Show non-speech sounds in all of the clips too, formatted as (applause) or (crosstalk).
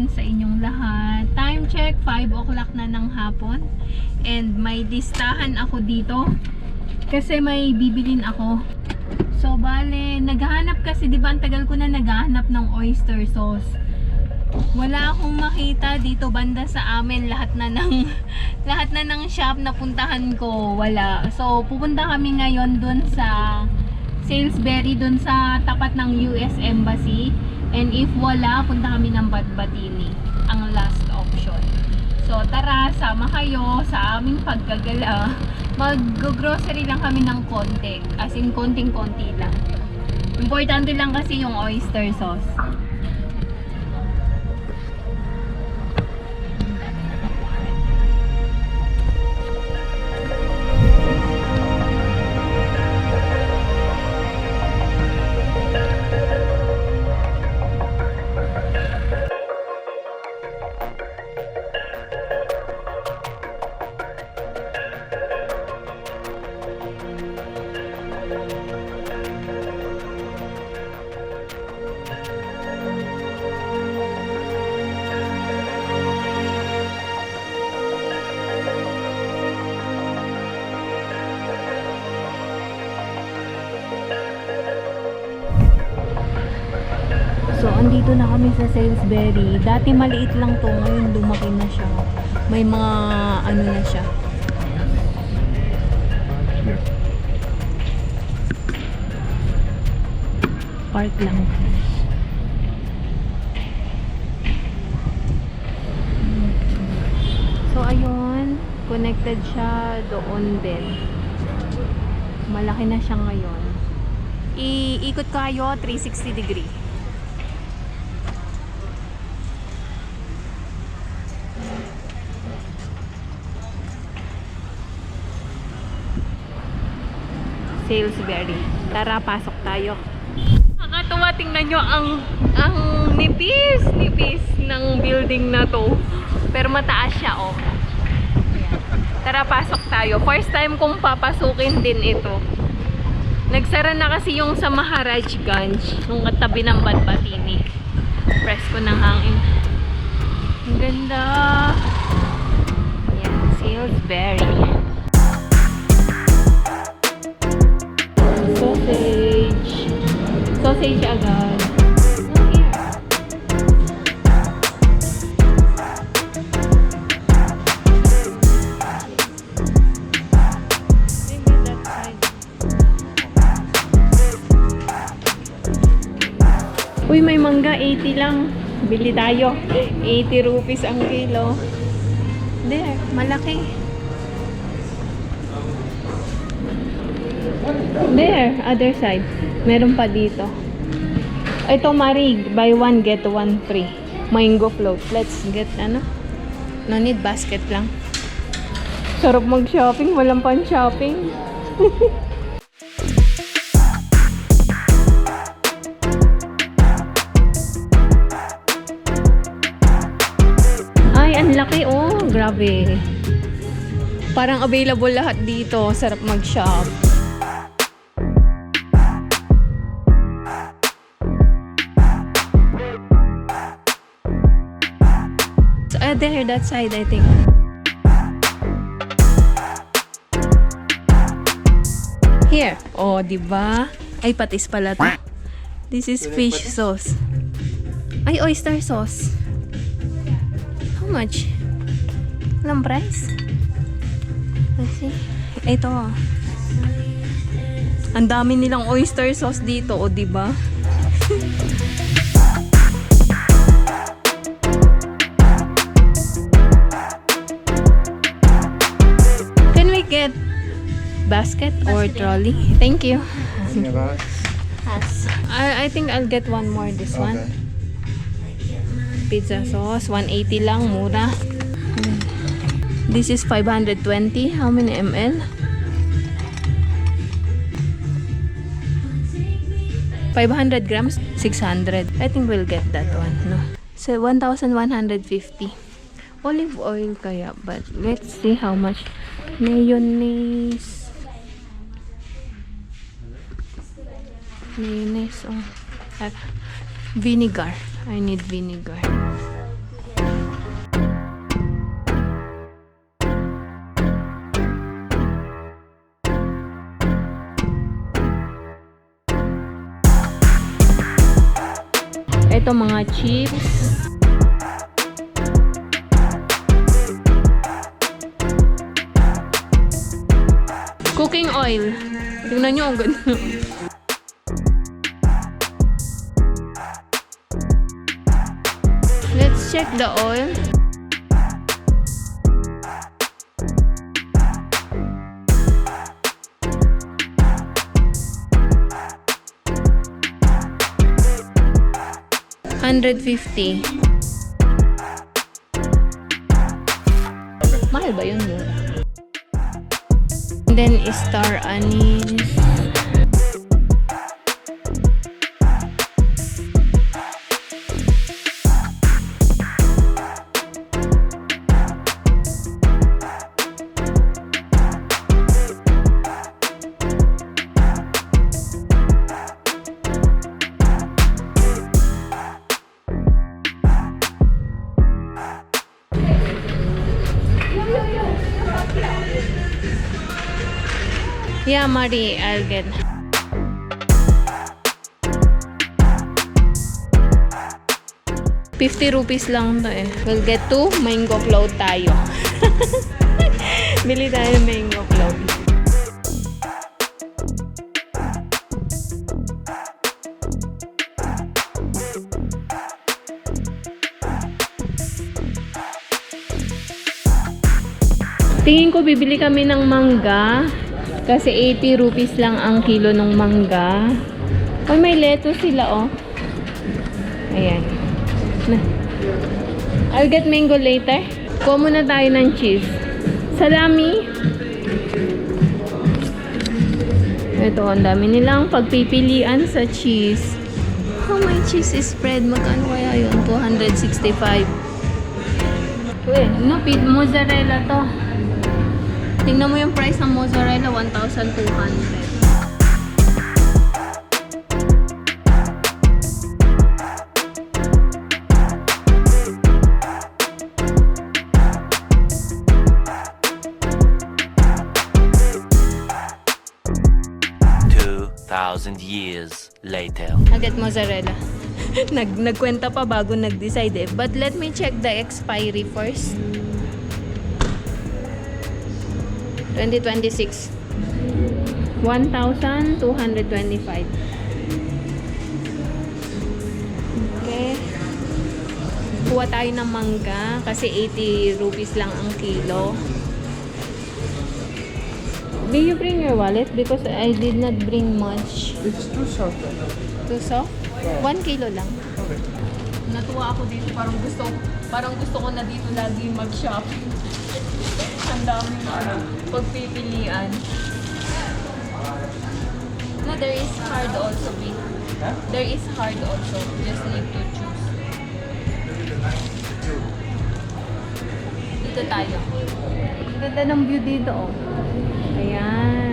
hapon sa inyong lahat. Time check, 5 o'clock na ng hapon. And may listahan ako dito. Kasi may bibilin ako. So, bale, naghahanap kasi, di ba, ang tagal ko na naghahanap ng oyster sauce. Wala akong makita dito banda sa amin. Lahat na ng, (laughs) lahat na ng shop na puntahan ko, wala. So, pupunta kami ngayon dun sa Salisbury, dun sa tapat ng US Embassy. And if wala, punta kami ng Batbatini. Ang last option. So, tara, sama kayo sa aming paggagala. (laughs) Mag-grocery lang kami ng konti. As in, konting-konti lang. Importante lang kasi yung oyster sauce. Andito na kami sa Salisbury. Dati maliit lang to, ngayon lumaki na siya. May mga ano na siya. Park lang. So, ayun. Connected siya doon din. Malaki na siya ngayon. Iikot kayo 360 degree. Salisbury. Tara, pasok tayo. Nakakatuwa, tingnan nyo ang, ang nipis, nipis ng building na to. Pero mataas siya, oh. Tara, pasok tayo. First time kong papasukin din ito. Nagsara na kasi yung sa Maharajganj, nung katabi ng Batbatini. Presko ng hangin. Ang ganda. Ayan, Salisbury. Sausage agad. Uy, may mangga. 80 lang. Bili tayo. 80 rupees ang kilo. There, malaki. There, other side. Meron pa dito. Ito marig, buy one get one free. Mango float. Let's get ano? No need basket lang. Sarap mag-shopping, walang pan-shopping. (laughs) Ay, ang laki oh. Grabe. Parang available lahat dito. Sarap mag-shop. There, that side, I think. Here. Oh, di ba? Ay, patis pala to. This is fish sauce. Ay, oyster sauce. How much? Walang price? Let's see. Ito. oh. Ang dami nilang oyster sauce dito, o di ba? (laughs) basket or trolley? Thank you. I, I think I'll get one more this one. Pizza sauce, 180 lang, mura. This is 520. How many ml? 500 grams, 600. I think we'll get that one, no? So, 1,150. Olive oil kaya, but let's see how much. Mayonnaise. Mayonnaise, oh. At vinegar. I need vinegar. Ito mga chips. Cooking oil. Tingnan nyo, ang ganda. Check the oil. Hundred fifty. Mahal ba yun? And then star anise. Yeah, Mari, I'll get. Fifty rupees lang to eh. We'll get to mango float tayo. (laughs) Bili tayo ng mango float. Tingin ko bibili kami ng mangga kasi 80 rupees lang ang kilo ng mangga. Uy, may lettuce sila oh. Ayan. I'll get mango later. Kuha muna tayo ng cheese. Salami. Ito, ang dami nilang pagpipilian sa cheese. Oh, my cheese is spread. Magkano kaya yun? 265. Uy, no, mozzarella to. Tingnan mo yung price ng mozzarella, 1,200. Two thousand years later. Agad mozzarella. (laughs) Nag nagkwenta pa bago nag-decide eh. But let me check the expiry first. 2026. 1,225. Okay. Kuha tayo ng mangga kasi 80 rupees lang ang kilo. Did you bring your wallet? Because I did not bring much. It's too soft. Two soft? One kilo lang. Okay. Natuwa ako dito. Parang gusto, parang gusto ko na dito lagi mag-shopping. Ang daming ano, pagpipilian. No, there is hard also, B. There is hard also. Just need to choose. Dito tayo. Ganda ng view dito, oh. Ayan.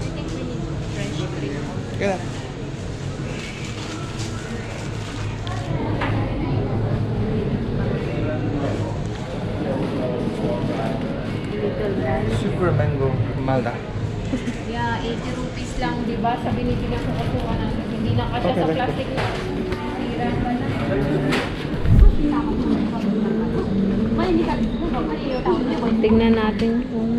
I think we need fresh cream. Yeah. Little rice. Super mango Malda. Yeah, 80 rupees lang, di ba? Sa binibigyan ko kasi ka kasya Okay, sa plastic na. Tingnan natin kung...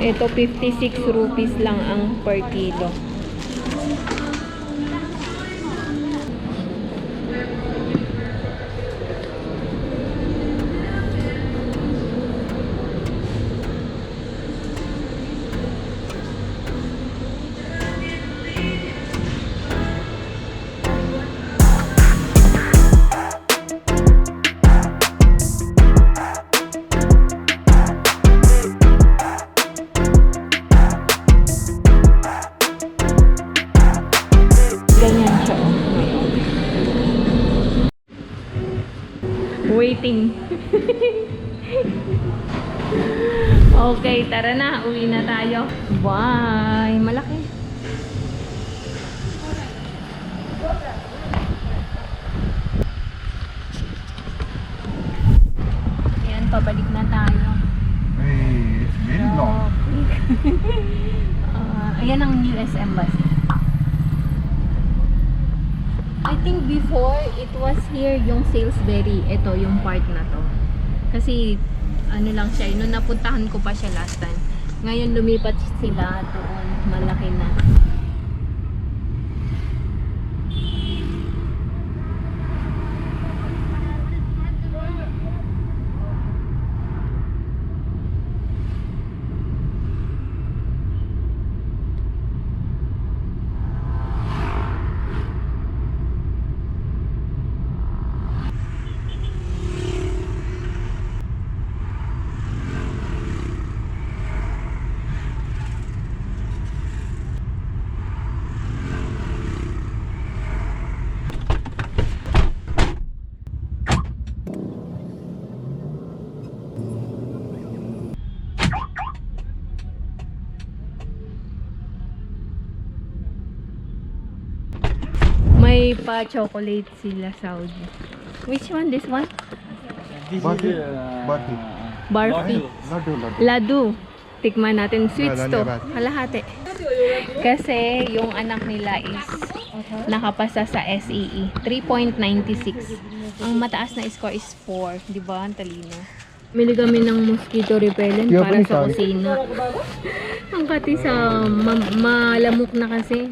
Ito, 56 rupees lang ang per kilo. Na. Uwi na tayo. Bye! Malaki. Ayan, pabalik na tayo. Hey, it's very long. (laughs) Ah, ayan ang US Embassy. I think before it was here yung Salisbury. Ito yung part na to. Kasi ano lang siya, nung napuntahan ko pa siya last time. Ngayon lumipat sila doon. Malaki na. May pa-chocolate sila Saudi. Which one? This one? This Barfi? is uh, Barfi. Barfi. Laddu, laddu. Ladu. Tikman natin. Sweets to. labat. Kalahati. Kasi yung anak nila is nakapasa sa E SEE. 3.96. Ang mataas na score is 4. Di ba? Ang talino. Mili kami ng mosquito repellent Yeah, para sa kusina. Ang kati sa ma- malamok na kasi.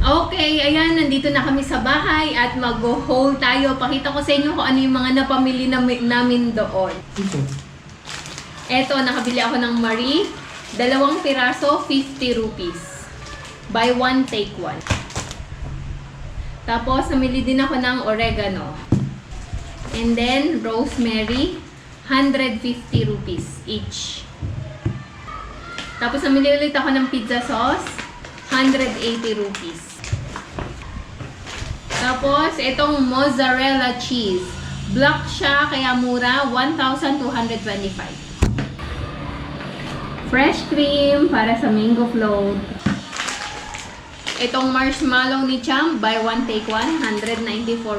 Okay, ayan, nandito na kami sa bahay at mag-haul tayo. Pakita ko sa inyo kung ano yung mga napamili nami- namin doon. Eto, nakabili ako ng Marie. Dalawang piraso, 50 rupees. Buy one, take one. Tapos, namili din ako ng oregano. And then, rosemary, 150 rupees each. Tapos, namili ulit ako ng pizza sauce, 180 rupees. Tapos, itong mozzarella cheese. Black siya, kaya mura, 1,225. Fresh cream para sa mango float. Itong marshmallow ni Cham, buy one take one, 194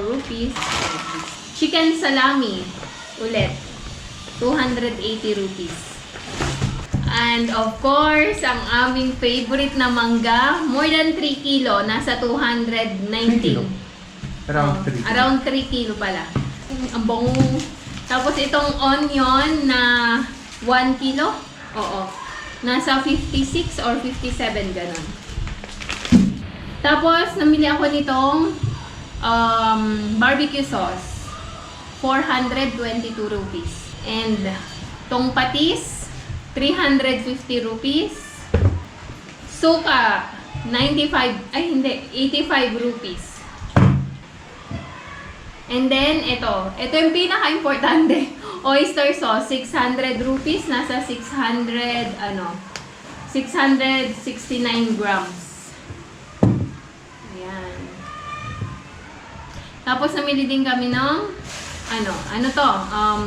rupees. Chicken salami, ulit, 280 rupees. And of course, ang aming favorite na mangga, more than 3 kilo, nasa 219. kilo? Around Oh, 3. Around 3 kilo pala. Ang bango. Tapos itong onion na 1 kilo. Oo. Nasa 56 or 57 ganon. Tapos namili ako nitong um, barbecue sauce. 422 rupees. And tong patis, 350 rupees. Suka, 95, ay hindi, 85 rupees. And then, ito. Ito yung pinaka-importante. (laughs) Oyster sauce, 600 rupees. Nasa 600, ano, 669 grams. Ayan. Tapos, namili din kami ng, ano, ano to? Um,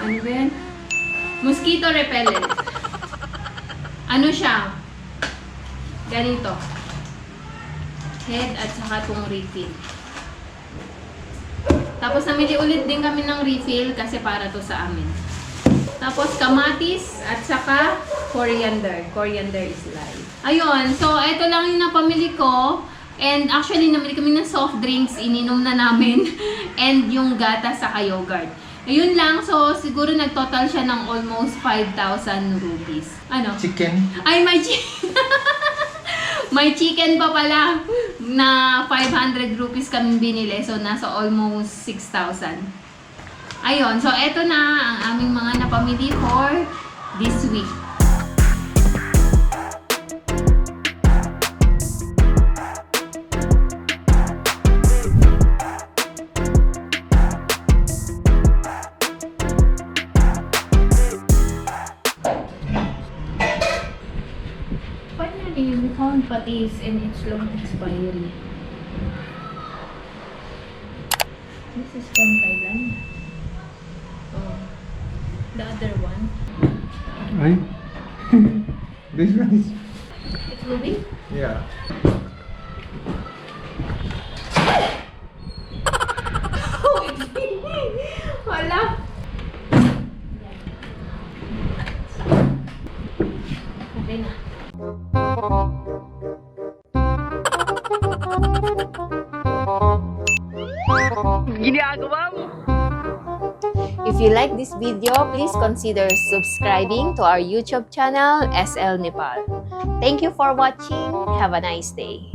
ano ba yan? Mosquito repellent. Ano siya? Ganito. Head at saka tong refill. Tapos namili ulit din kami ng refill kasi para to sa amin. Tapos kamatis at saka coriander. Coriander is live. Ayun, so ito lang yung napamili ko. And actually, namili kami ng soft drinks, ininom na namin. (laughs) And yung gatas saka yogurt. Ayun lang, so siguro nagtotal siya ng almost 5,000 rupees. Ano? Chicken. Ay, may chicken. (laughs) may chicken pa pala na 500 rupees kami binili. So, nasa almost 6,000. Ayun. So, eto na ang aming mga napamili for this week. Patis and its long expiry. This is from Thailand. Oh. The other one. Right? You like this video, please consider subscribing to our YouTube channel, SL Nepal. Thank you for watching. Have a nice day.